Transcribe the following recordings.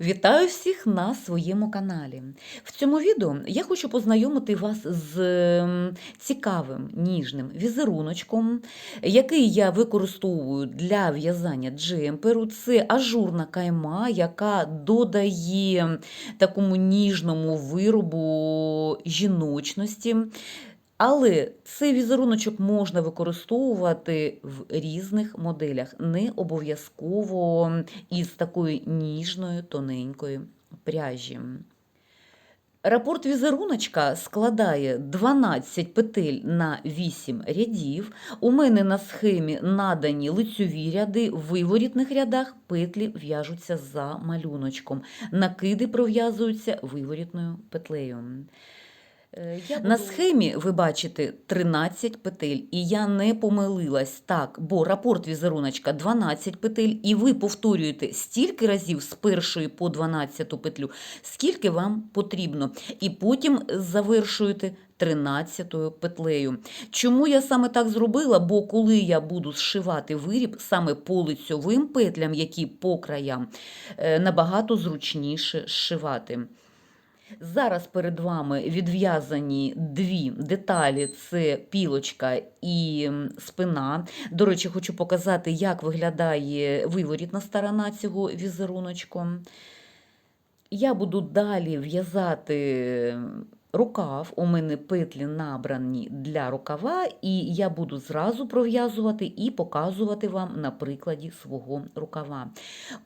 Вітаю всіх на своєму каналі. В цьому відео я хочу познайомити вас з ем, цікавим ніжним візеруночком, який я використовую для в'язання джемперу. Це ажурна кайма, яка додає такому ніжному виробу жіночності. Але цей візеруночок можна використовувати в різних моделях, не обов'язково із такої ніжної тоненької пряжі. Рапорт візеруночка складає 12 петель на 8 рядів. У мене на схемі надані лицьові ряди, в виворітних рядах петлі в'яжуться за малюночком. Накиди пров'язуються виворітною петлею. Е, Я На схемі ви бачите 13 петель, і я не помилилась так, бо рапорт візеруночка 12 петель, і ви повторюєте стільки разів з першої по 12 петлю, скільки вам потрібно, і потім завершуєте 13 петлею. Чому я саме так зробила? Бо коли я буду зшивати виріб саме по лицьовим петлям, які по краям, е, набагато зручніше зшивати. Зараз перед вами відв'язані дві деталі: це пілочка і спина. До речі, хочу показати, як виглядає виворітна сторона цього візеруночку. Я буду далі в'язати рукав. У мене петлі набрані для рукава, і я буду зразу пров'язувати і показувати вам на прикладі свого рукава.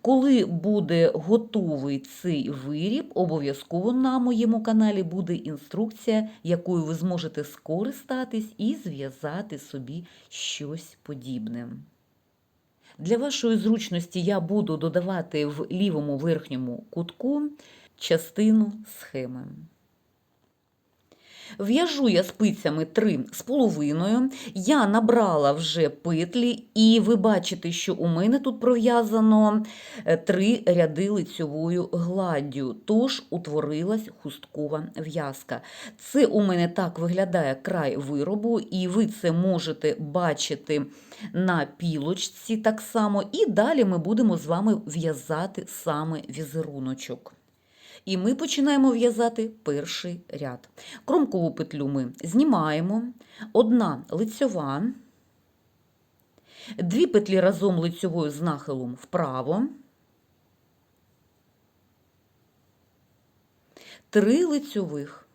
Коли буде готовий цей виріб, обов'язково на моєму каналі буде інструкція, якою ви зможете скористатись і зв'язати собі щось подібне. Для вашої зручності я буду додавати в лівому верхньому кутку частину схеми. В'яжу я спицями 3 з половиною. Я набрала вже петлі, і ви бачите, що у мене тут пров'язано е, три ряди лицьовою гладдю, тож утворилась хусткова в'язка. Це у мене так виглядає край виробу, і ви це можете бачити на пілочці так само. І далі ми будемо з вами в'язати саме візеруночок. І ми починаємо в'язати перший ряд. Кромкову петлю ми знімаємо, одна лицьова, дві петлі разом лицьовою з нахилом вправо, три лицьових,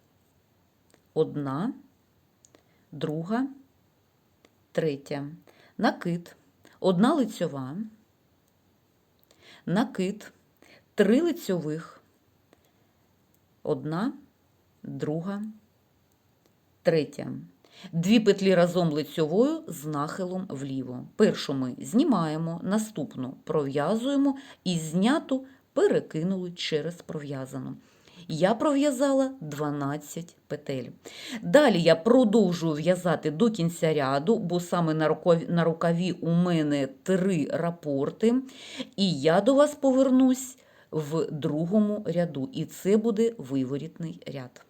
одна, друга, третя, накид, одна лицьова, накид, три лицьових, одна, друга, третя. Дві петлі разом лицьовою з нахилом вліво. Першу ми знімаємо, наступну пров'язуємо і зняту перекинули через пров'язану. Я пров'язала 12 петель. Далі я продовжую в'язати до кінця ряду, бо саме на рукаві, на рукаві у мене три рапорти, і я до вас повернусь в другому ряду, і це буде виворітний ряд.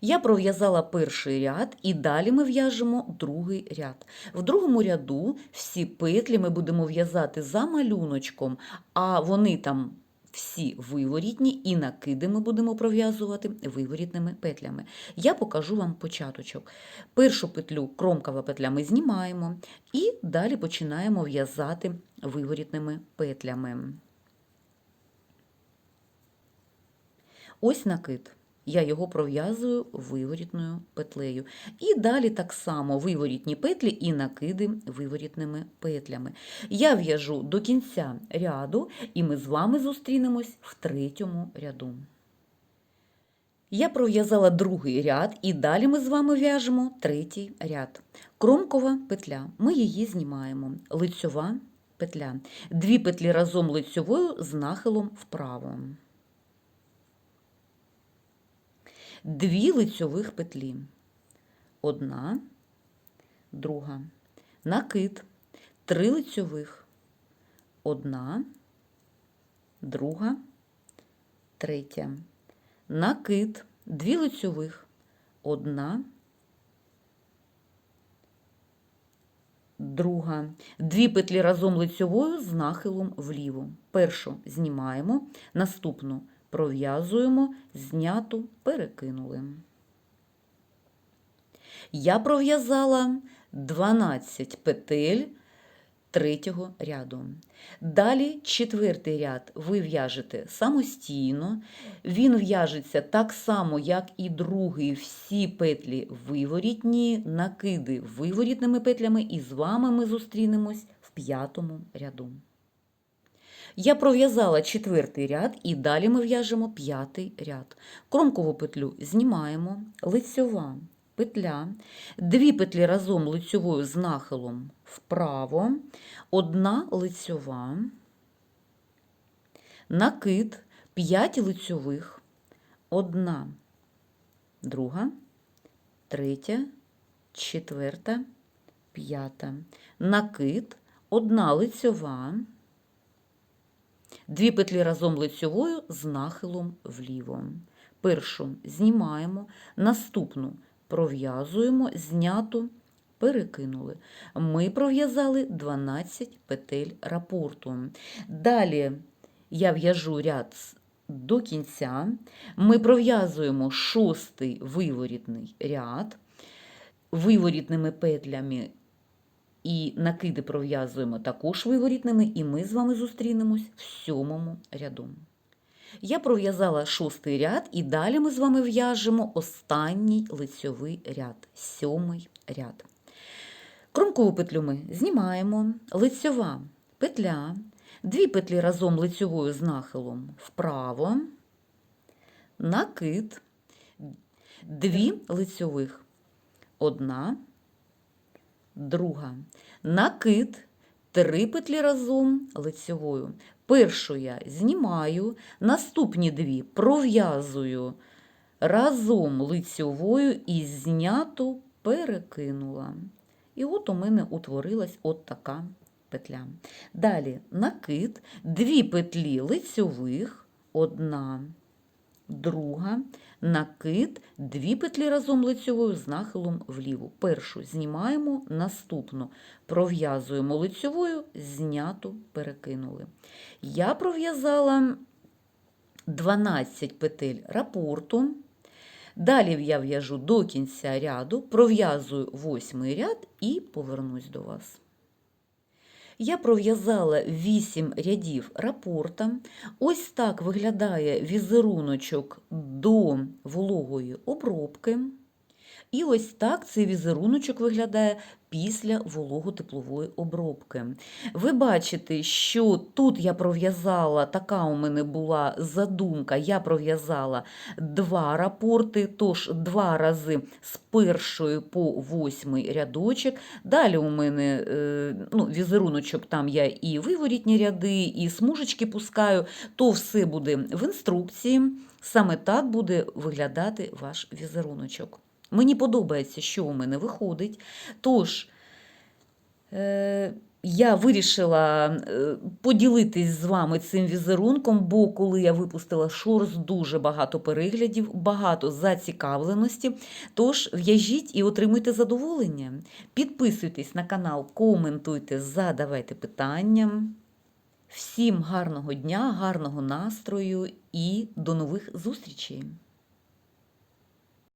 Я пров'язала перший ряд, і далі ми в'яжемо другий ряд. В другому ряду всі петлі ми будемо в'язати за малюночком, а вони там всі виворітні, і накиди ми будемо пров'язувати виворітними петлями. Я покажу вам початочок. Першу петлю, кромкова петля, ми знімаємо, і далі починаємо в'язати виворітними петлями. Ось накид. Я його пров'язую виворітною петлею. І далі так само виворітні петлі і накиди виворітними петлями. Я в'яжу до кінця ряду, і ми з вами зустрінемось в третьому ряду. Я пров'язала другий ряд, і далі ми з вами в'яжемо третій ряд. Кромкова петля. Ми її знімаємо. Лицьова петля. Дві петлі разом лицьовою з нахилом вправо. Дві лицьових петлі. Одна, друга. Накид. Три лицьових. Одна, друга, третя. Накид. Дві лицьових. Одна, друга. Дві петлі разом лицьовою з нахилом вліво. Першу знімаємо, наступну пров'язуємо, зняту, перекинули. Я пров'язала 12 петель третього ряду. Далі четвертий ряд ви в'яжете самостійно. Він в'яжеться так само, як і другий. Всі петлі виворітні, накиди виворітними петлями, і з вами ми зустрінемось в п'ятому ряду. Я пров'язала четвертий ряд і далі ми в'яжемо п'ятий ряд. Кромкову петлю знімаємо, лицьова петля, дві петлі разом лицьовою з нахилом вправо, одна лицьова, накид, 5 лицьових, одна, друга, третя, четверта, п'ята, накид, одна лицьова, Дві петлі разом лицьовою з нахилом вліво. Першу знімаємо, наступну пров'язуємо, зняту, перекинули. Ми пров'язали 12 петель рапорту. Далі я в'яжу ряд до кінця. Ми пров'язуємо шостий виворітний ряд виворітними петлями і накиди пров'язуємо також виворітними, і ми з вами зустрінемось в сьомому ряду. Я пров'язала шостий ряд, і далі ми з вами в'яжемо останній лицьовий ряд, сьомий ряд. Кромкову петлю ми знімаємо, лицьова петля, дві петлі разом лицьовою з нахилом вправо, накид, дві лицьових, одна, друга. Накид, три петлі разом лицьовою. Першу я знімаю, наступні дві пров'язую разом лицьовою і зняту перекинула. І от у мене утворилась от така петля. Далі накид, дві петлі лицьових, одна, друга, накид, дві петлі разом лицьовою з нахилом вліво. Першу знімаємо, наступну пров'язуємо лицьовою, зняту перекинули. Я пров'язала 12 петель рапорту. Далі я в'яжу до кінця ряду, пров'язую восьмий ряд і повернусь до вас. Я пров'язала 8 рядів рапорта. Ось так виглядає візеруночок до вологої обробки. І ось так цей візеруночок виглядає після вологотеплової обробки. Ви бачите, що тут я пров'язала, така у мене була задумка, я пров'язала два рапорти, тож два рази з першої по восьмий рядочок. Далі у мене е, ну, візеруночок, там я і виворітні ряди, і смужечки пускаю, то все буде в інструкції. Саме так буде виглядати ваш візеруночок. Мені подобається, що у мене виходить. Тож, е, я вирішила е, поділитись з вами цим візерунком, бо коли я випустила шорс, дуже багато переглядів, багато зацікавленості. Тож в'яжіть і отримуйте задоволення. Підписуйтесь на канал, коментуйте, задавайте питання. Всім гарного дня, гарного настрою і до нових зустрічей!